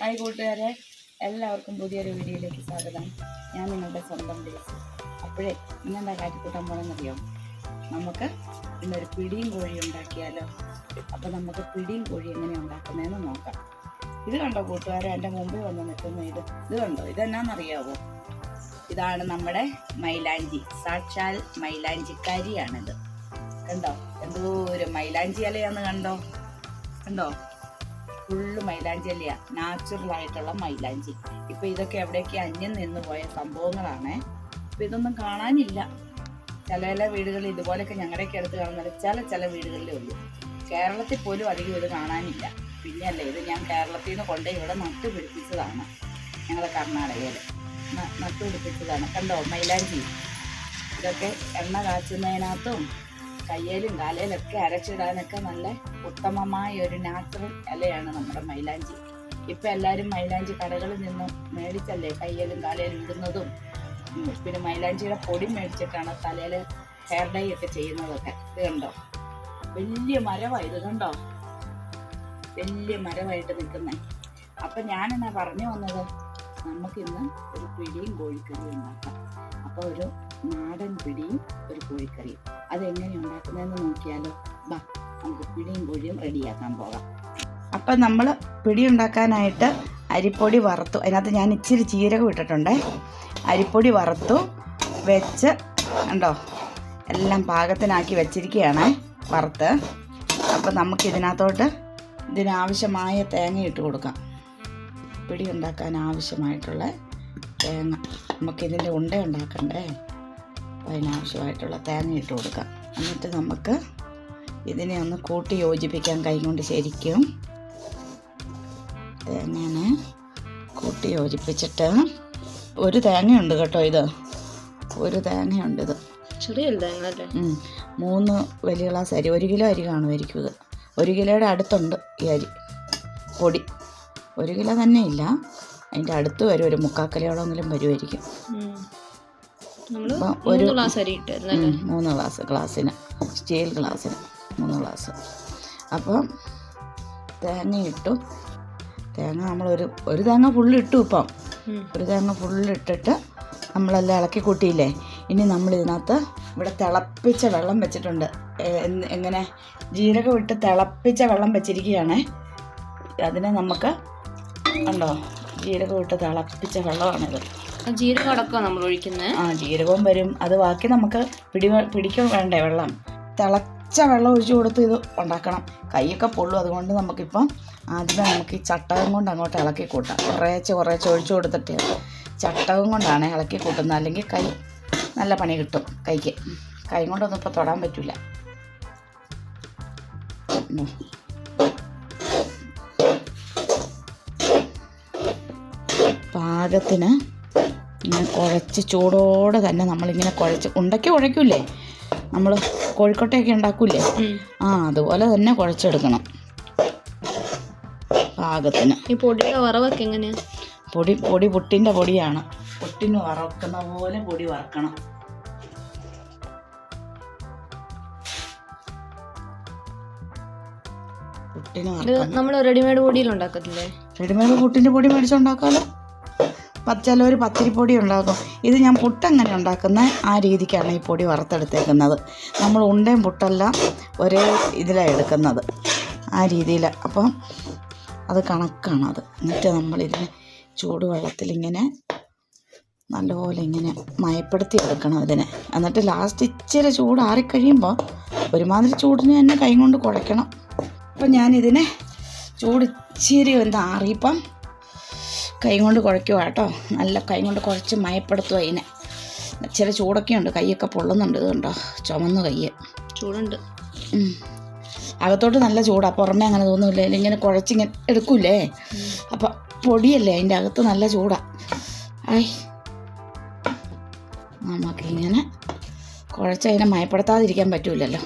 Hi കൂട്ടുകാരെ എല്ലാവർക്കും പുതിയൊരു വീഡിയോയിലേക്ക് സ്വാഗതം. ഞാൻ നിങ്ങളുടെ സ്വന്തം ദിവസം അപ്പോഴേ ഇന്നെന്താ കാറ്റിക്കൂട്ടാൻ പോകണമെന്നറിയോ നമുക്ക് ഇന്നൊരു പിടിയും കോഴി ഉണ്ടാക്കിയാലോ? അപ്പം നമുക്ക് പിടിയും കോഴി എങ്ങനെ ഉണ്ടാക്കുന്നതെന്ന് നോക്കാം. ഇത് കണ്ടോ കൂട്ടുകാരെ? എന്റെ മുമ്പിൽ വന്ന് നിൽക്കുന്ന ഇത്. ഇത് കണ്ടോ? ഇതെന്നാന്നറിയാവോ? ഇതാണ് നമ്മുടെ മൈലാഞ്ചി. സാക്ഷാൽ മൈലാഞ്ചിക്കാരിയാണിത്. കണ്ടോ? എന്തോ ഒരു മൈലാഞ്ചി ഇലയാന്ന് കണ്ടോ? കണ്ടോ? ഫുള്ള് മൈലാഞ്ചി അല്ലയാ നാച്ചുറൽ ആയിട്ടുള്ള മൈലാഞ്ചി. ഇപ്പൊ ഇതൊക്കെ എവിടെയൊക്കെ അന്യം നിന്ന് പോയ സംഭവങ്ങളാണ്. ഇപ്പൊ ഇതൊന്നും കാണാനില്ല. ചില ചില വീടുകളിൽ ഇതുപോലെയൊക്കെ ഞങ്ങളുടെയൊക്കെ അടുത്ത് കാണുന്നത് ചില ചില വീടുകളിലേ ഉള്ളൂ. കേരളത്തിൽ പോലും അധികം ഇത് കാണാനില്ല. പിന്നെയല്ലേ ഇത് ഞാൻ കേരളത്തിൽ നിന്ന് കൊണ്ട് ഇവിടെ നട്ടുപിടിപ്പിച്ചതാണ് ഞങ്ങളുടെ കർണാടകയിൽ. നട്ടുപിടിപ്പിച്ചതാണ് കണ്ടോ മൈലാഞ്ചി? ഇതൊക്കെ എണ്ണ കാച്ചുന്നതിനകത്തും കയ്യിലും കാലയിലൊക്കെ അരച്ചിടാനൊക്കെ നല്ല ഉത്തമമായ ഒരു നാച്ചുറൽ ഇലയാണ് നമ്മുടെ മൈലാഞ്ചി. ഇപ്പൊ എല്ലാവരും മൈലാഞ്ചി കടകളിൽ നിന്നും മേടിച്ചല്ലേ? കയ്യേലും കാലയിലും ഇടുന്നതും. പിന്നെ മൈലാഞ്ചിയുടെ പൊടി മേടിച്ചിട്ടാണ് തലയിൽ ഹെയർ ഡൈ ഒക്കെ ചെയ്യുന്നതൊക്കെ. ഇത് കണ്ടോ? വലിയ മരവാ ഇത് കണ്ടോ? വലിയ മരമായിട്ട് നിൽക്കുന്നത് അപ്പൊ ഞാനെന്നാ പറഞ്ഞു വന്നത്? നമുക്കിന്ന് ഒരു പിടിയും കോഴിക്കറിയും ഉണ്ടാക്കാം. അപ്പോൾ ഒരു നാടൻ പിടിയും ഒരു കോഴിക്കറിയും. അതെങ്ങനെ ഉണ്ടാക്കുന്നതെന്ന് നോക്കിയാലോ. ബാ നമുക്ക് പിടിയും കോഴിയും റെഡിയാക്കാൻ പോകാം. അപ്പം നമ്മൾ പിടി ഉണ്ടാക്കാനായിട്ട് അരിപ്പൊടി വറുത്തു. അതിനകത്ത് ഞാൻ ഇച്ചിരി ജീരകം ഇട്ടിട്ടുണ്ടേ. അരിപ്പൊടി വറുത്തു വെച്ച് ഉണ്ടോ എല്ലാം പാകത്തിനാക്കി വെച്ചിരിക്കുകയാണ് വറുത്ത്. അപ്പോൾ നമുക്ക് ഇതിനകത്തോട്ട് ഇതിനാവശ്യമായ തേങ്ങ ഇട്ട് കൊടുക്കാം. പിടി ഉണ്ടാക്കാൻ ആവശ്യമായിട്ടുള്ള തേങ്ങ. നമുക്കിതിന്റെ ഉണ്ട ഉണ്ടാക്കണ്ടേ? അതിനാവശ്യമായിട്ടുള്ള തേങ്ങ ഇട്ട് കൊടുക്കാം. എന്നിട്ട് നമുക്ക് ഇതിനെ ഒന്ന് കൂട്ടി യോജിപ്പിക്കാൻ കൈകൊണ്ട് ശരിക്കും തേങ്ങനെ കൂട്ടി യോജിപ്പിച്ചിട്ട് ഒരു തേങ്ങയുണ്ട് കേട്ടോ ഇത്. ഒരു തേങ്ങയുണ്ട് ഇത്. ചെറിയ തേങ്ങ അല്ലേ? മൂന്ന് വലിയ ഗ്ലാസ് അരി ഒരു കിലോ അരി കാണുമായിരിക്കും ഇത്. ഒരു കിലോയുടെ അടുത്തുണ്ട് ഈ അരി. പൊടി. ഒരു കിലോ തന്നെ ഇല്ല അതിന്റെ അടുത്ത് വരും. ഒരു മുക്കാക്കലയോളമെങ്കിലും വരുമായിരിക്കും നമ്മൾ അപ്പം ഒരു മൂന്ന് ഗ്ലാസ് ഗ്ലാസ്സിന് സ്റ്റീൽ ഗ്ലാസ്സിന് മൂന്ന് ഗ്ലാസ്. അപ്പം തേങ്ങ ഇട്ടു തേങ്ങ നമ്മൾ ഒരു ഒരു തേങ്ങ ഫുള്ള് ഇട്ടു ഇപ്പം ഒരു തേങ്ങ ഫുള്ള് ഇട്ടിട്ട് നമ്മളെല്ലാം ഇളക്കി കൂട്ടിയില്ലേ? ഇനി നമ്മൾ ഇതിനകത്ത് ഇവിടെ തിളപ്പിച്ച വെള്ളം വെച്ചിട്ടുണ്ട്. എങ്ങനെ? ജീരകം ഇട്ട് തിളപ്പിച്ച വെള്ളം വെച്ചിരിക്കുകയാണേ. അതിനെ നമുക്ക് ഉണ്ടോ ജീരകം ഇട്ട് തിളപ്പിച്ച വെള്ളമാണിത്. ജീരകം അടക്കം നമ്മൾ ഒഴിക്കുന്നത്? ആ ജീരകവും വരും. അത് ബാക്കി നമുക്ക് പിടി പിടിക്കാൻ വേണ്ടേ വെള്ളം? തിളച്ച വെള്ളം ഒഴിച്ചു കൊടുത്ത് ഇത് ഉണ്ടാക്കണം. കൈയൊക്കെ പൊള്ളും. അതുകൊണ്ട് നമുക്കിപ്പം ആദ്യമേ നമുക്ക് ഈ ചട്ടകം കൊണ്ട് അങ്ങോട്ട് ഇളക്കി കൂട്ടാം. കുറേശ്ശെ കുറേശ്ശെ ഒഴിച്ചു കൊടുത്തിട്ട് ചട്ടകം കൊണ്ടാണ് ഇളക്കി കൂട്ടുന്നത്. അല്ലെങ്കിൽ കൈ നല്ല പണി കിട്ടും കൈക്ക്. കൈ കൊണ്ടൊന്നും ഇപ്പോൾ തൊടാൻ പറ്റില്ല പാകത്തിന് ഇങ്ങനെ കുഴച്ച് ചൂടോടെ തന്നെ നമ്മളിങ്ങനെ കുഴച്ച് ഉണ്ടയ്ക്ക് കുഴയ്ക്കൂലേ നമ്മൾ കോഴിക്കോട്ടയൊക്കെ ഉണ്ടാക്കൂലേ ആ അതുപോലെ തന്നെ കുഴച്ചെടുക്കണം. പാകത്തിന്. ഈ പൊടിയുടെ വറവൊക്കെ എങ്ങനെയാ? പൊടി പൊടി പുട്ടിന്റെ പൊടിയാണ്. പുട്ടിന് വറക്കുന്ന പോലെ പൊടി വറക്കണം. നമ്മൾ റെഡിമെയ്ഡ് പൊടിയിൽ ഉണ്ടാക്കത്തില്ലേ റെഡിമെയ്ഡ് പുട്ടിന്റെ പൊടി മേടിച്ചുണ്ടാക്കാമല്ലോ പത്ത് ചിലവർ പത്തിരിപ്പൊടി ഉണ്ടാക്കും. ഇത് ഞാൻ പുട്ടെങ്ങനെ ഉണ്ടാക്കുന്ന ആ രീതിക്കാണ് ഈ പൊടി വറുത്തെടുത്തേക്കുന്നത്. നമ്മൾ ഉണ്ടയും പുട്ടെല്ലാം ഒരേ ഇതിലാണ് എടുക്കുന്നത്. ആ രീതിയിൽ അപ്പം അത് കണക്കാണ് അത്. എന്നിട്ട് നമ്മളിതിനെ ചൂടുവെള്ളത്തിൽ ഇങ്ങനെ നല്ലപോലെ ഇങ്ങനെ മയപ്പെടുത്തി എടുക്കണം ഇതിനെ എന്നിട്ട് ലാസ്റ്റ് ഇച്ചിരി ചൂട് ആറിക്കഴിയുമ്പോൾ ഒരുമാതിരി ചൂടിന് തന്നെ കൈ കൊണ്ട് കുഴയ്ക്കണം. അപ്പം ഞാനിതിനെ ചൂട് ഇച്ചിരി ഒന്ന് ആറിയപ്പം കൈ കൊണ്ട് കുഴയ്ക്കുക കേട്ടോ. നല്ല കൈ കൊണ്ട് കുഴച്ച് മയപ്പെടുത്തുക അതിനെ ചില ചൂടൊക്കെ ഉണ്ട് കൈയൊക്കെ പൊള്ളുന്നുണ്ട് ഇതുണ്ടോ കണ്ടോ ചുമന്ന് കൈ. ചൂടുണ്ട്. അകത്തോട്ട് നല്ല ചൂടാ. പുറമേ അങ്ങനെ തോന്നില്ല? ഇങ്ങനെ കുഴച്ചിങ്ങനെ എടുക്കൂലേ അപ്പം പൊടിയല്ലേ അതിന്റെ അകത്ത് നല്ല ചൂടാ. ആയ് നമുക്കിങ്ങനെ കുഴച്ച് അതിനെ മയപ്പെടുത്താതിരിക്കാൻ പറ്റൂലല്ലോ.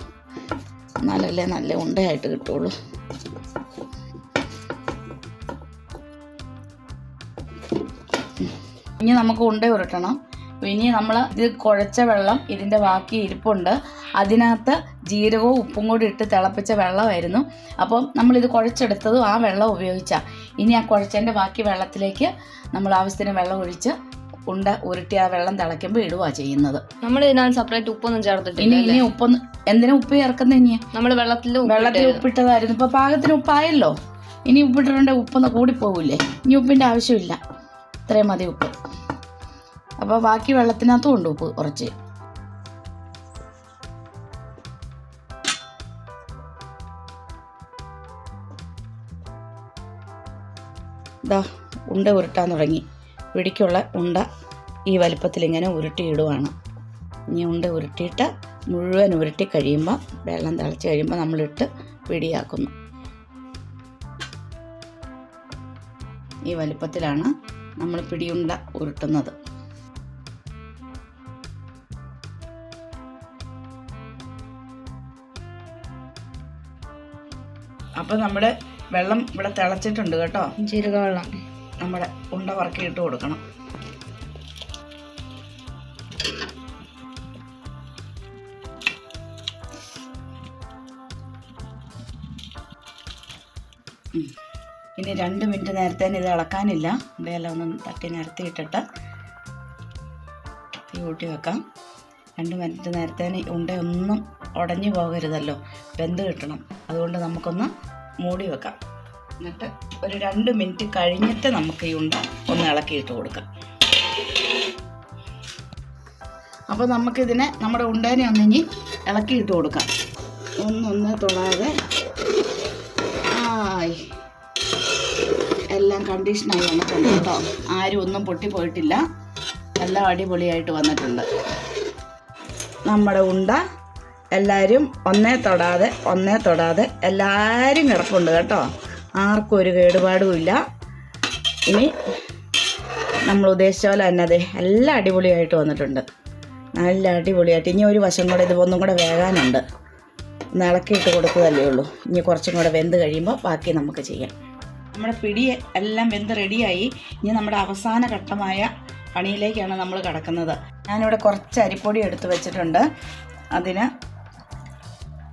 എന്നാലല്ലേ നല്ല ഉണ്ടയായിട്ട് കിട്ടുള്ളൂ. ഇനി നമുക്ക് ഉണ്ട ഉരുട്ടണം. ഇനി നമ്മൾ ഇത് കുഴച്ച വെള്ളം ഇതിന്റെ ബാക്കി ഇരിപ്പുണ്ട്. അതിനകത്ത് ജീരകവും ഉപ്പും കൂടി ഇട്ട് തിളപ്പിച്ച വെള്ളമായിരുന്നു. അപ്പം നമ്മളിത് കുഴച്ചെടുത്തതും ആ വെള്ളം ഉപയോഗിച്ചാൽ ഇനി ആ കുഴച്ചതിന്റെ ബാക്കി വെള്ളത്തിലേക്ക് നമ്മൾ ആവശ്യത്തിന് വെള്ളം ഒഴിച്ച് ഉണ്ട ഉരുട്ടി ആ വെള്ളം തിളയ്ക്കുമ്പോൾ ഇടുക ചെയ്യുന്നത്. നമ്മൾ ഇതിനകത്ത് സെപ്പറേറ്റ് ഉപ്പൊന്നും ചേർത്തിട്ടില്ല ഇനി ഇനി ഉപ്പൊന്ന് എന്തിനാ ഉപ്പ് ചേർക്കുന്നത് ഇനി? നമ്മൾ വെള്ളത്തിൽ വെള്ളത്തിൽ ഉപ്പിട്ടതായിരുന്നു. ഇപ്പോൾ പാകത്തിന് ഉപ്പായല്ലോ. ഇനി ഉപ്പിട്ടിട്ടുണ്ടെങ്കിൽ ഉപ്പൊന്ന് കൂടിപ്പോവില്ലേ ഇനി ഉപ്പിന്റെ ആവശ്യമില്ല. ഇത്രയും മതി ഉപ്പ്. അപ്പോൾ ബാക്കി വെള്ളത്തിനകത്തും ഉണ്ട് ഉപ്പ് കുറച്ച്. ഇതാ ഉണ്ട ഉരുട്ടാൻ തുടങ്ങി. പിടിക്കുള്ള ഉണ്ട ഈ വലിപ്പത്തിൽ ഇങ്ങനെ ഉരുട്ടിയിടുവാണ്. ഇനി ഉണ്ട ഉരുട്ടിയിട്ട് മുഴുവൻ ഉരുട്ടി കഴിയുമ്പോൾ വെള്ളം തിളച്ച് കഴിയുമ്പോൾ നമ്മളിട്ട് പിടിയാക്കുന്നു. ഈ വലിപ്പത്തിലാണ് നമ്മൾ പിടിയുണ്ട ഉരുട്ടുന്നത്. അപ്പോൾ നമ്മുടെ വെള്ളം ഇവിടെ തിളച്ചിട്ടുണ്ട് കേട്ടോ. ജീരക വെള്ളം നമ്മുടെ ഉണ്ട വറക്കി ഇട്ട് കൊടുക്കണം. ഉം. ഇനി രണ്ട് മിനിറ്റ് നേരത്തെ ഇത് ഇളക്കാനില്ല. ഇവയെല്ലാം ഒന്ന് തട്ടി നിരത്തി ഇട്ടിട്ട് തീ കൂട്ടി വെക്കാം. രണ്ട് മിനിറ്റ് നേരത്തെ ഉണ്ടയൊന്നും ഉടഞ്ഞു പോകരുതല്ലോ. വെന്ത് കിട്ടണം. അതുകൊണ്ട് നമുക്കൊന്ന് മൂടി വെക്കാം. എന്നിട്ട് ഒരു രണ്ട് മിനിറ്റ് കഴിഞ്ഞിട്ട് നമുക്ക് ഈ ഉണ്ട ഒന്ന് ഇളക്കിയിട്ട് കൊടുക്കാം. അപ്പോൾ നമുക്കിതിനെ നമ്മുടെ ഉണ്ടേനെ ഒന്നിഞ്ഞി ഇളക്കിയിട്ട് കൊടുക്കാം. ഒന്നൊന്ന് തൊടാതെ. ആയി. എല്ലാം കണ്ടീഷനായി വന്നിട്ടുണ്ട് കേട്ടോ. ആരും ഒന്നും പൊട്ടിപ്പോയിട്ടില്ല. എല്ലാം അടിപൊളിയായിട്ട് വന്നിട്ടുണ്ട്. നമ്മുടെ ഉണ്ട എല്ലാവരും ഒന്നേ തൊടാതെ ഒന്നേ തൊടാതെ എല്ലാവരും കിടപ്പുണ്ട് കേട്ടോ. ആർക്കും ഒരു കേടുപാടുമില്ല ഇനി നമ്മൾ ഉദ്ദേശിച്ച പോലെ തന്നെ അതെ എല്ലാം അടിപൊളിയായിട്ട് വന്നിട്ടുണ്ട്. നല്ല അടിപൊളിയായിട്ട്. ഇനി ഒരു വശം കൂടെ ഇത് കൂടെ വേകാനുണ്ട്. ഇളക്കിയിട്ട് കൊടുക്കുകയല്ലേ ഉള്ളൂ. ഇനി കുറച്ചും കൂടെ വെന്ത് കഴിയുമ്പോൾ ബാക്കി നമുക്ക് ചെയ്യാം. നമ്മുടെ പിടി എല്ലാം വെന്ത് റെഡിയായി. ഇനി നമ്മുടെ അവസാന ഘട്ടമായ പണിയിലേക്കാണ് നമ്മൾ കിടക്കുന്നത്. ഞാനിവിടെ കുറച്ച് അരിപ്പൊടി എടുത്തു വെച്ചിട്ടുണ്ട്. അതിന്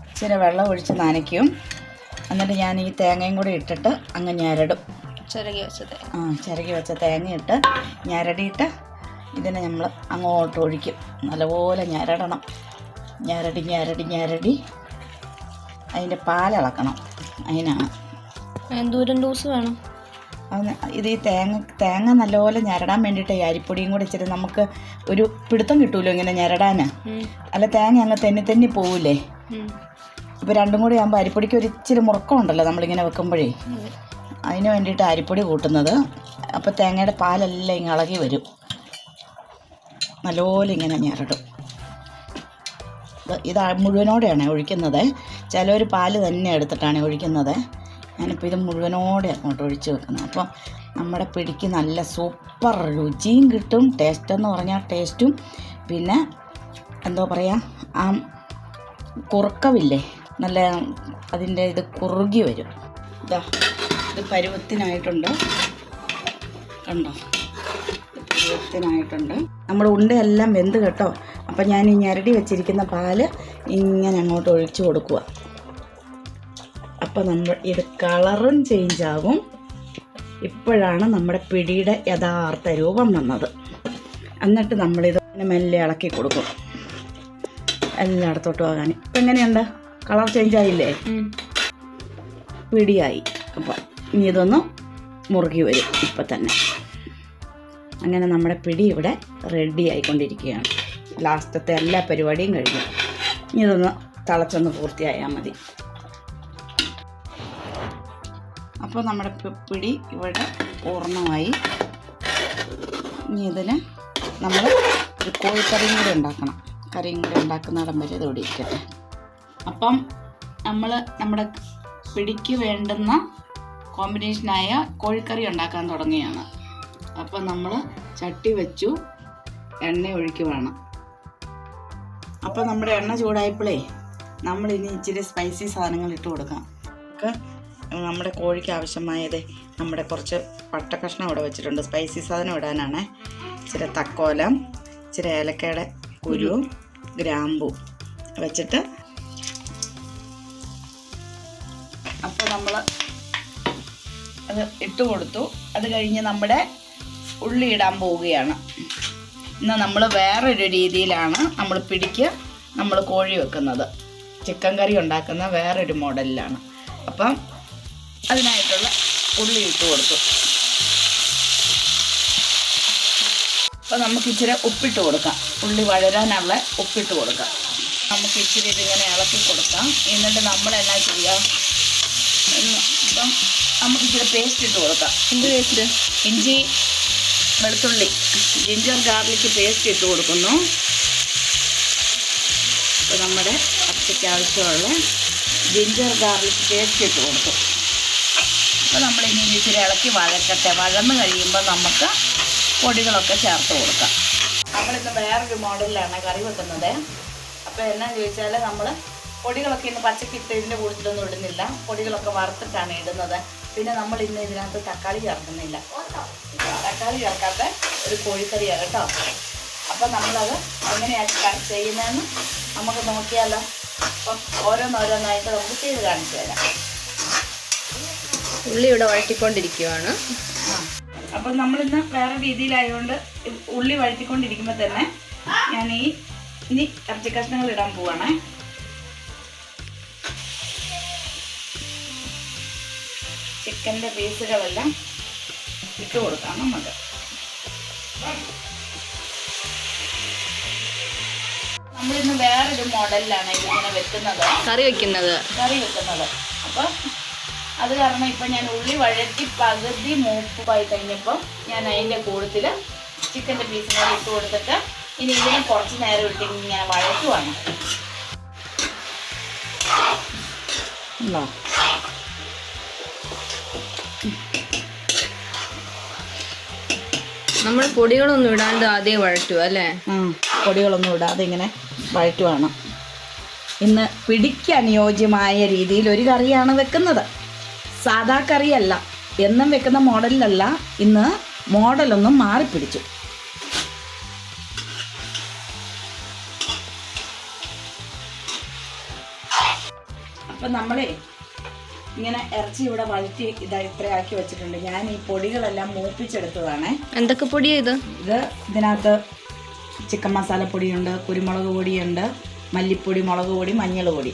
ഇച്ചിരി വെള്ളം ഒഴിച്ച് നനയ്ക്കും. എന്നിട്ട് ഞാൻ ഈ തേങ്ങയും കൂടി ഇട്ടിട്ട് അങ്ങ് ഞരടും. ചിരകി വെച്ച ആ ചിരകി വെച്ച തേങ്ങയിട്ട് ഞരടിയിട്ട് ഇതിനെ നമ്മൾ അങ്ങോട്ട് ഒഴിക്കും. നല്ലപോലെ ഞരടണം. ഞരടി ഞരടി ഞരടി. അതിന്റെ പാലിളക്കണം അതിനാണ്. എന്തോരം ഡോസ് വേണം? അത് ഇത് ഈ തേങ്ങ തേങ്ങ നല്ലപോലെ ഞരടാൻ വേണ്ടിയിട്ട് ഈ അരിപ്പൊടിയും കൂടെ ഇച്ചിരി നമുക്ക് ഒരു പിടുത്തം കിട്ടൂലോ ഇങ്ങനെ ഞരടാൻ അല്ല തേങ്ങ അങ്ങ് തെന്നി തെന്നി പോവില്ലേ ഇപ്പം ഇപ്പോൾ രണ്ടും കൂടി ആകുമ്പോൾ അരിപ്പൊടിക്ക് ഒരു ഇച്ചിരി മുറക്കമുണ്ടല്ലോ നമ്മളിങ്ങനെ വെക്കുമ്പോഴേ. അതെ. അതിന് വേണ്ടിയിട്ട് അരിപ്പൊടി കൂട്ടുന്നത്. അപ്പോൾ തേങ്ങയുടെ പാലെല്ലാം ഇങ്ങനെ ഇളകി വരും. നല്ലപോലെ ഇങ്ങനെ ഞരടും. ഇത് ഇത് മുഴുവനോടെയാണ് ഒഴിക്കുന്നത്. ചിലവർ പാൽ തന്നെ എടുത്തിട്ടാണ് ഒഴിക്കുന്നത്. ഞാനിപ്പോൾ ഇത് മുഴുവനോടെ അങ്ങോട്ട് ഒഴിച്ച് വെക്കുന്നത് അപ്പോൾ നമ്മുടെ പിടിക്ക് നല്ല സൂപ്പർ രുചിയും കിട്ടും ടേസ്റ്റ് എന്ന് പറഞ്ഞാൽ ടേസ്റ്റും പിന്നെ എന്തോ പറയുക ആ കുറുക്കവില്ലേ നല്ല അതിന്റെ ഇത് കുറുകി വരും. ഇതാ ഇത് പരുവത്തിനായിട്ടുണ്ട്. കണ്ടോ? പരുവത്തിനായിട്ടുണ്ട്. നമ്മുടെ ഉണ്ടയെല്ലാം വെന്ത് കേട്ടോ. അപ്പം ഞാൻ ഈ ഞരടി വെച്ചിരിക്കുന്ന പാൽ ഇങ്ങനെ അങ്ങോട്ട് ഒഴിച്ചു കൊടുക്കുക അപ്പം നമ്മൾ ഇത് കളറും ചേഞ്ച് ആകും ഇപ്പോഴാണ് നമ്മുടെ പിടിയുടെ യഥാർത്ഥ രൂപം വന്നത്. എന്നിട്ട് നമ്മളിത് മെല്ലെ ഇളക്കി കൊടുക്കും. എല്ലായിടത്തോട്ടും ആകാൻ. ഇപ്പം എങ്ങനെയുണ്ട്? കളർ ചേഞ്ച് ആയില്ലേ? പിടിയായി. അപ്പോൾ ഇനി ഇതൊന്ന് മുറുകി വരും ഇപ്പം തന്നെ. അങ്ങനെ നമ്മുടെ പിടി ഇവിടെ റെഡി ആയിക്കൊണ്ടിരിക്കുകയാണ്. ലാസ്റ്റത്തെ എല്ലാ പരിപാടിയും കഴിഞ്ഞു. ഇനി ഇതൊന്ന് തിളച്ചൊന്ന് പൂർത്തിയായാൽ മതി. അപ്പോൾ നമ്മുടെ പിടി ഇവിടെ പൂർണമായി. ഇനി ഇതിന് നമ്മൾ ഒരു കോഴിക്കറിയും കൂടി ഉണ്ടാക്കണം. കറിയും കൂടി ഉണ്ടാക്കുന്നിടം വരെ ഇതോടെ ഇരിക്കട്ടെ. അപ്പം നമ്മൾ നമ്മുടെ പിടിക്ക് വേണ്ടുന്ന കോമ്പിനേഷനായ കോഴിക്കറി ഉണ്ടാക്കാൻ തുടങ്ങുകയാണ്. അപ്പോൾ നമ്മൾ ചട്ടി വെച്ചു എണ്ണ ഒഴിക്കുവാണ് അപ്പോൾ നമ്മുടെ എണ്ണ ചൂടായപ്പോഴേ നമ്മൾ ഇനി ഇച്ചിരി സ്പൈസി സാധനങ്ങൾ ഇട്ട് കൊടുക്കാം. ഒക്കെ നമ്മുടെ കോഴിക്ക് ആവശ്യമായത് നമ്മുടെ കുറച്ച് പട്ട കഷ്ണം ഇവിടെ വെച്ചിട്ടുണ്ട്. സ്പൈസി സാധനം ഇടാനാണ്. ഇച്ചിരി തക്കോലം ഇച്ചിരി ഏലക്കയുടെ കുരു ഗ്രാമ്പു വെച്ചിട്ട് അപ്പോൾ നമ്മൾ അത് ഇട്ട് കൊടുത്തു. അത് കഴിഞ്ഞ് നമ്മുടെ ഉള്ളി ഇടാൻ പോവുകയാണ്. ഇന്ന് നമ്മൾ വേറൊരു രീതിയിലാണ് നമ്മൾ പിടിക്ക് നമ്മൾ കോഴി വെക്കുന്നത്. ചിക്കൻ കറി ഉണ്ടാക്കുന്ന വേറൊരു മോഡലിലാണ്. അപ്പം അതിനായിട്ടുള്ള ഉള്ളി ഇട്ട് കൊടുത്തു. അപ്പോൾ നമുക്ക് ഇച്ചിരി ഉപ്പിട്ട് കൊടുക്കാം. ഉള്ളി വഴരാനുള്ള ഉപ്പിട്ട് കൊടുക്കാം. നമുക്ക് ഇച്ചിരി ഇതിങ്ങനെ ഇളക്കി കൊടുക്കാം. എന്നിട്ട് നമ്മൾ എന്നാ ചെയ്യാം ഇപ്പം നമുക്ക് ഇച്ചിരി പേസ്റ്റ് ഇട്ട് കൊടുക്കാം. എന്ത് പേസ്റ്റ് ഇഞ്ചി വെളുത്തുള്ളി ജിഞ്ചർ ഗാർലിക്ക് പേസ്റ്റ് ഇട്ട് കൊടുക്കുന്നു. അപ്പോൾ നമ്മുടെ അച്ചയ്ക്ക് ആവശ്യമുള്ള ജിഞ്ചർ ഗാർലിക്ക് പേസ്റ്റ് ഇട്ട് കൊടുക്കും അപ്പോൾ നമ്മൾ ഇനി ഇച്ചിരി ഇളക്കി വഴക്കട്ടെ വഴന്ന് കഴിയുമ്പോൾ നമുക്ക് പൊടികളൊക്കെ ചേർത്ത് കൊടുക്കാം. നമ്മളിന്ന് വേറൊരു മോഡലിലാണ് കറി വെക്കുന്നത്. അപ്പോൾ എന്നാ ചോദിച്ചാൽ നമ്മൾ പൊടികളൊക്കെ ഇന്ന് പച്ചക്ക് ഇട്ടതിന്റെ കൂടുതലൊന്നും ഇടുന്നില്ല. പൊടികളൊക്കെ വറുത്തിട്ടാണ് ഇടുന്നത്. പിന്നെ നമ്മൾ ഇന്ന് ഇതിനകത്ത് തക്കാളി ചേർക്കുന്നില്ല. തക്കാളി ചേർക്കാത്ത ഒരു കോഴിക്കറിയാണ് കേട്ടോ. അപ്പം നമ്മളത് എങ്ങനെയാണ് ചെയ്യുന്നതെന്ന് നമുക്ക് നോക്കിയാലോ. അപ്പം ഓരോന്നോരോന്നായിട്ട് നമുക്ക് ചെയ്ത് കാണിച്ചു തരാം. ഉള്ളി ഇവിടെ വഴറ്റിക്കൊണ്ടിരിക്കുവാണ്. നമ്മൾ നമ്മളിന്ന് വേറെ രീതിയിലായതുകൊണ്ട് ഉള്ളി വഴറ്റിക്കൊണ്ടിരിക്കുമ്പോൾ തന്നെ ഞാൻ ഈ ഇനി ഇറച്ചി കഷ്ണങ്ങൾ ഇടാൻ പോവാണേ. ചിക്കന്റെ പീസുകളെല്ലാം ഇട്ട് കൊടുക്കാം നമുക്ക്. നമ്മളിന്ന് വേറൊരു മോഡലിലാണ് ഇതിങ്ങനെ വെക്കുന്നത്. കറി വെക്കുന്നത്. കറി വെക്കുന്നത്. അപ്പം അത് കാരണം ഇപ്പം ഞാൻ ഉള്ളി വഴറ്റി പകുതി മൂപ്പായി കഴിഞ്ഞപ്പോൾ ഞാൻ അതിന്റെ കൂട്ടത്തിൽ ചിക്കന്റെ പീസും കൂടി ഇട്ട് കൊടുത്തിട്ട് ഇനി ഇതിനെ കുറച്ച് നേരം ഇട്ടിട്ട് ഇങ്ങനെ വഴറ്റുവാണ്. നമ്മൾ പൊടികളൊന്നും ഇടാണ്ട് ആദ്യം വഴറ്റുക അല്ലേ? പൊടികളൊന്നും ഇടാതെ ഇങ്ങനെ വഴറ്റുവാണ്. ഇന്ന് പിടിക്ക് അനുയോജ്യമായ രീതിയിൽ ഒരു കറിയാണ് വെക്കുന്നത്. സാദാ കറിയല്ല. എന്നും വെക്കുന്ന മോഡലിലല്ല. ഇന്ന് മോഡലൊന്നും മാറിപ്പിടിച്ചു. അപ്പം നമ്മളെ ഇങ്ങനെ ഇറച്ചി ഇവിടെ വഴറ്റി ഇതാ ഇത്രയാക്കി വെച്ചിട്ടുണ്ട്. ഞാൻ ഈ പൊടികളെല്ലാം മൂപ്പിച്ചെടുത്തതാണ്. എന്തൊക്കെ പൊടിയാ ഇത്? ഇത് ഇതിനകത്ത് ചിക്കൻ മസാല പൊടിയുണ്ട് കുരുമുളക് പൊടിയുണ്ട് മല്ലിപ്പൊടി മുളക് പൊടി മഞ്ഞൾ പൊടി.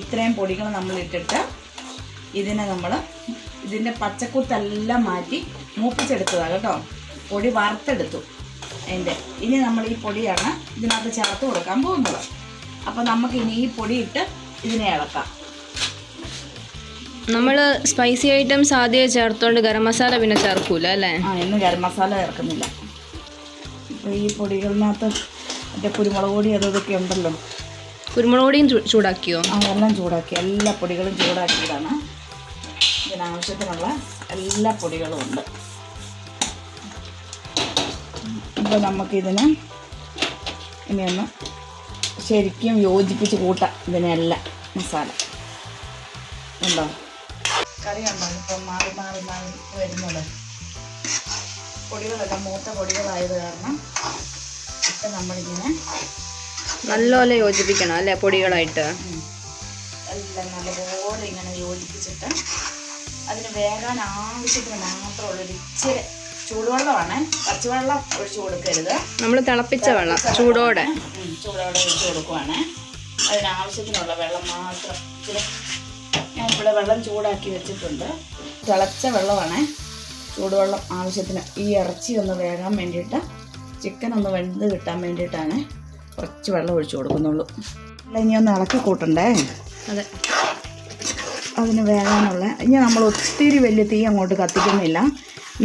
ഇത്രയും പൊടികൾ നമ്മൾ ഇട്ടിട്ട് ഇതിനെ നമ്മൾ ഇതിന്റെ പച്ചക്കുത്തെല്ലാം മാറ്റി മൂപ്പിച്ചെടുത്തതാണ് കേട്ടോ. പൊടി വറുത്തെടുത്തു അതിന്റെ ഇനി നമ്മൾ ഈ പൊടിയാണ് ഇതിനകത്ത് ചേർത്ത് കൊടുക്കാൻ പോകുന്നത്. അപ്പോൾ നമുക്ക് ഇനി ഈ പൊടി ഇട്ട് ഇതിനെ ഇളക്കാം. നമ്മൾ സ്പൈസി ഐറ്റംസ് ആദ്യം ചേർത്തോണ്ട് ഗരം മസാല പിന്നെ ചേർക്കൂല അല്ലേ? ആ ഇന്ന് ഗരം മസാല ചേർക്കുന്നില്ല. ഇപ്പോൾ ഈ പൊടികളിനകത്ത് മറ്റേ കുരുമുളക് പൊടി അതും ഇതൊക്കെ ഉണ്ടല്ലോ. കുരുമുളക് പൊടിയും ചൂടാക്കിയോ? ആ എല്ലാം ചൂടാക്കി. എല്ലാ പൊടികളും ചൂടാക്കിയതാണ്. ഇതിനാവശ്യത്തിനുള്ള എല്ലാ പൊടികളും ഉണ്ട്. അപ്പോൾ നമുക്കിതിന് ഇനിയൊന്ന് ശരിക്കും യോജിപ്പിച്ച് കൂട്ടാം ഇതിനെല്ലാം മസാല. ഉണ്ടോ? കറി ഉണ്ടോ ഇപ്പം മാറി മാറി മാറി വരുന്നത്. പൊടികളല്ല മൂത്ത പൊടികളായത് കാരണം ഇപ്പം നമ്മളിങ്ങനെ നല്ലപോലെ യോജിപ്പിക്കണം അല്ലേ പൊടികളായിട്ട്. എല്ലാം നല്ലപോലെ ഇങ്ങനെ യോജിപ്പിച്ചിട്ട് അതിന് വേകാൻ ആവശ്യത്തിന് മാത്രമുള്ളൊരു ഇച്ചിരി ചൂടുവെള്ളമാണ്. പച്ചവെള്ളം ഒഴിച്ചു കൊടുക്കരുത്. നമ്മൾ തിളപ്പിച്ച വെള്ളം ചൂടോടെ. ചൂടോടെ ഒഴിച്ചു കൊടുക്കുവാണ്. അതിനാവശ്യത്തിനുള്ള വെള്ളം മാത്രം ഞാൻ ഞാനിവിടെ വെള്ളം ചൂടാക്കി വെച്ചിട്ടുണ്ട്. തിളച്ച വെള്ളമാണ്. ചൂടുവെള്ളം ആവശ്യത്തിന് ഈ ഇറച്ചി ഒന്ന് വേകാൻ വേണ്ടിയിട്ട് ചിക്കൻ ഒന്ന് വെന്ത് കിട്ടാൻ വേണ്ടിയിട്ടാണ് കുറച്ച് വെള്ളം ഒഴിച്ചു കൊടുക്കുന്നുള്ളൂ. അല്ല ഇനി ഒന്ന് ഇളക്കി കൂട്ടണ്ടേ? അതെ. അതിന് വേകാനുള്ള ഇനി നമ്മൾ ഒത്തിരി വലിയ തീ അങ്ങോട്ട് കത്തിക്കുന്നില്ല.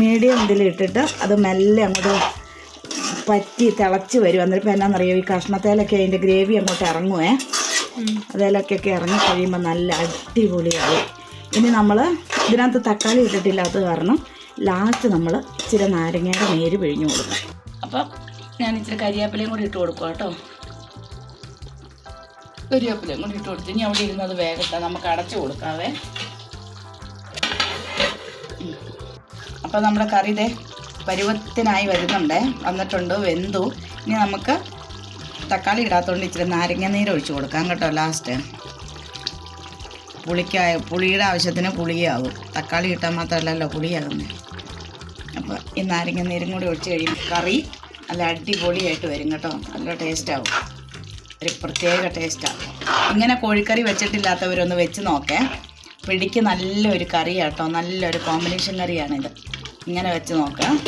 മീഡിയം ഇതിലിട്ടിട്ട് അത് മെല്ലെ അങ്ങോട്ട് പറ്റി തിളച്ച് വരും. എന്നിട്ട് എന്നാന്നറിയോ? ഈ കഷ്ണത്തേലൊക്കെ അതിന്റെ ഗ്രേവി അങ്ങോട്ട് ഇറങ്ങുവേ. അതേലൊക്കെ ഇറങ്ങി കഴിയുമ്പോൾ നല്ല അടിപൊളിയായി. ഇനി നമ്മൾ ഇതിനകത്ത് തക്കാളി ഇട്ടിട്ടില്ലാത്തത് കാരണം ലാസ്റ്റ് നമ്മൾ ഇച്ചിരി നാരങ്ങയുടെ നേര് പിഴിഞ്ഞു കൊടുക്കും അപ്പം ഞാൻ ഇച്ചിരി കരിയാപ്പിലയും കൂടി ഇട്ട് കൊടുക്കുക കേട്ടോ കരിവേപ്പിലയും കൊണ്ട് ഇട്ട് കൊടുത്ത് ഇനി അവിടെ ഇരുന്നത് വേഗത്തെ നമുക്ക് അടച്ചു കൊടുക്കാവേ. അപ്പം അപ്പോൾ നമ്മുടെ കറി ഇതേ പരുവത്തിനായി വരുന്നുണ്ട്. വന്നിട്ടുണ്ട് വെന്തു. ഇനി നമുക്ക് തക്കാളി ഇടാത്തതുകൊണ്ട് ഇച്ചിരി നാരങ്ങ നീര് ഒഴിച്ച് കൊടുക്കാം കേട്ടോ ലാസ്റ്റ് പുളിക്കായ പുളിയുടെ ആവശ്യത്തിന് പുളിയാവും. തക്കാളി ഇട്ടാൽ മാത്രമല്ലല്ലോ പുളിയാകുന്നത് അപ്പോൾ ഈ നാരങ്ങ നീരും കൂടി ഒഴിച്ച് കഴിയുമ്പോൾ കറി നല്ല അടിപൊളിയായിട്ട് വരും കേട്ടോ. നല്ല ടേസ്റ്റ് ആവും. ഒരു പ്രത്യേക ടേസ്റ്റാണ് ഇങ്ങനെ കോഴിക്കറി വെച്ചിട്ടില്ലാത്തവരൊന്ന് വെച്ച് നോക്കേ. പിടിക്ക് നല്ലൊരു കറിയാട്ടോ. നല്ലൊരു കോമ്പിനേഷൻ കറിയാണിത്. ഇങ്ങനെ വെച്ച് നോക്കാം.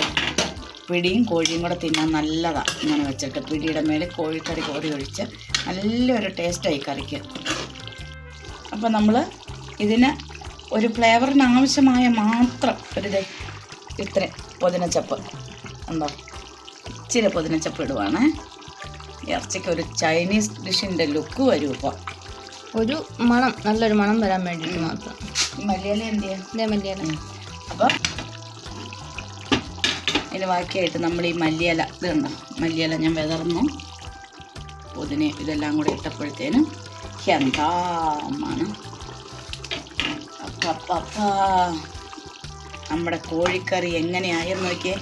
പിടിയും കോഴിയും കൂടെ തിന്നാൻ നല്ലതാണ് ഇങ്ങനെ വെച്ചിട്ട്. പിടിയുടെ മേലെ കോഴിക്കറി കോരി ഒഴിച്ച് നല്ലൊരു ടേസ്റ്റായി കറിക്ക്. അപ്പോൾ നമ്മൾ ഇതിന് ഒരു ഫ്ലേവറിന് ആവശ്യമായ മാത്രം ഒരു ഇത്ര. പുതിനച്ചപ്പ്. എന്തോ? ഇച്ചിരി പുതിനച്ചപ്പ് ഇടുവാണേ. ഇറച്ചിക്ക് ഒരു ചൈനീസ് ഡിഷിന്റെ ലുക്ക് വരും ഇപ്പോൾ ഒരു മണം നല്ലൊരു മണം വരാൻ വേണ്ടിയിട്ട് മാത്രം. മലയാളി എന്ത് ചെയ്യാം? ഇതേ മല്ലിയില. അപ്പോൾ ഇതിന് ബാക്കിയായിട്ട് നമ്മൾ ഈ മല്ലിയില ഇത് കണ്ടോ? മല്ലിയില ഞാൻ വിതർന്നു പുതിന ഇതെല്ലാം കൂടെ ഇട്ടപ്പോഴത്തേനും ഹ്യന്താമാണ് നമ്മുടെ കോഴിക്കറി എങ്ങനെയായെന്ന് നോക്കിയേ?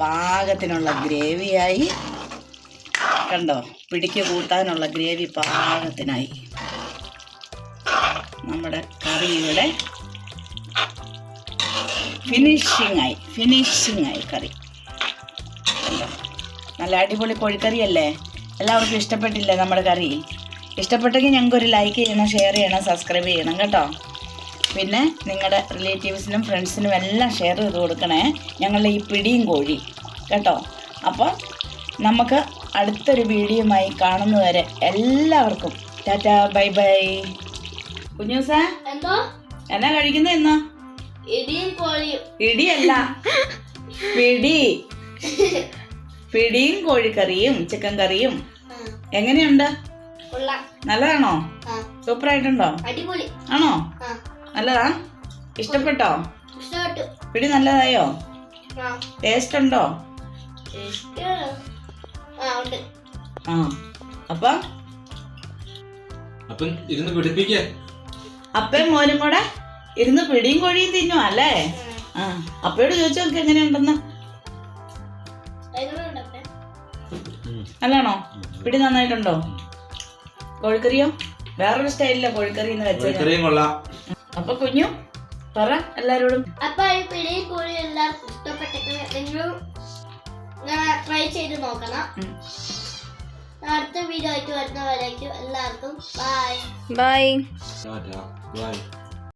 പാകത്തിനുള്ള ഗ്രേവിയായി. കണ്ടോ? പിടിക്ക് കൂട്ടാനുള്ള ഗ്രേവി പാകത്തിനായി. നമ്മുടെ കറി ഇവിടെ ഫിനിഷിംഗ് ആയി ഫിനിഷിംഗ് ആയി കറി? നല്ല അടിപൊളി കോഴിക്കറിയല്ലേ? എല്ലാവർക്കും ഇഷ്ടപ്പെട്ടില്ലേ നമ്മുടെ കറി? ഇഷ്ടപ്പെട്ടെങ്കിൽ ഞങ്ങൾക്ക് ഒരു ലൈക്ക് ചെയ്യണം ഷെയർ ചെയ്യണം സബ്സ്ക്രൈബ് ചെയ്യണം കേട്ടോ. പിന്നെ നിങ്ങളുടെ റിലേറ്റീവ്സിനും ഫ്രണ്ട്സിനും എല്ലാം ഷെയർ ചെയ്ത് കൊടുക്കണേ. ഞങ്ങളുടെ ഈ പിടിയും കോഴി കേട്ടോ. അപ്പോൾ നമുക്ക് അടുത്തൊരു വീഡിയോയുമായി കാണുന്നതുവരെ എല്ലാവർക്കും ടാറ്റാ ബൈ ബൈ. കുഞ്ഞൂസ എന്തോ? എന്നാ കഴിക്കുന്ന എന്നാ ഇടിയും കോഴിയും. ഇടിയല്ല. പിടി. പിടിയും കോഴിക്കറിയും ചിക്കൻ കറിയും. എങ്ങനെയുണ്ട്? നല്ലതാണോ? സൂപ്പർ ആയിട്ടുണ്ടോ അടിപൊളി. ആണോ? നല്ലതാ? ഇഷ്ടപ്പെട്ടോ? ഇഷ്ടപ്പെട്ടു. പിടി നല്ലതായോ? ടേസ്റ്റ് ഉണ്ടോ? ആ ഉണ്ട്. ആ അപ്പം? അപ്പം ഇരുന്ന് പിടിപ്പിക്കേ. അപ്പയും മോനും കൂടെ ഇരുന്ന് പിടിയും കോഴിയും തിന്നു അല്ലേ? ആ അപ്പയോട് ചോദിച്ചു നോക്കി എങ്ങനെയുണ്ടെന്ന്. നല്ലാണോ പിടി നന്നായിട്ടുണ്ടോ? കോഴിക്കറിയോ? വേറൊരു സ്റ്റൈലില്ല കോഴിക്കറി എന്ന് വെച്ചാൽ അപ്പൊ കുഞ്ഞു പറ എല്ലാരോടും. അപ്പൊ ഈ പിടിയും കോഴിയും എല്ലാവർക്കും ഇഷ്ടപ്പെട്ടെങ്കിൽ നിങ്ങളും ട്രൈ ചെയ്ത് നോക്കണം. അടുത്ത വീഡിയോ ആയിട്ട് വരുന്നവരേക്കും എല്ലാവർക്കും ബൈ ബൈ ടാറ്റാ ബൈ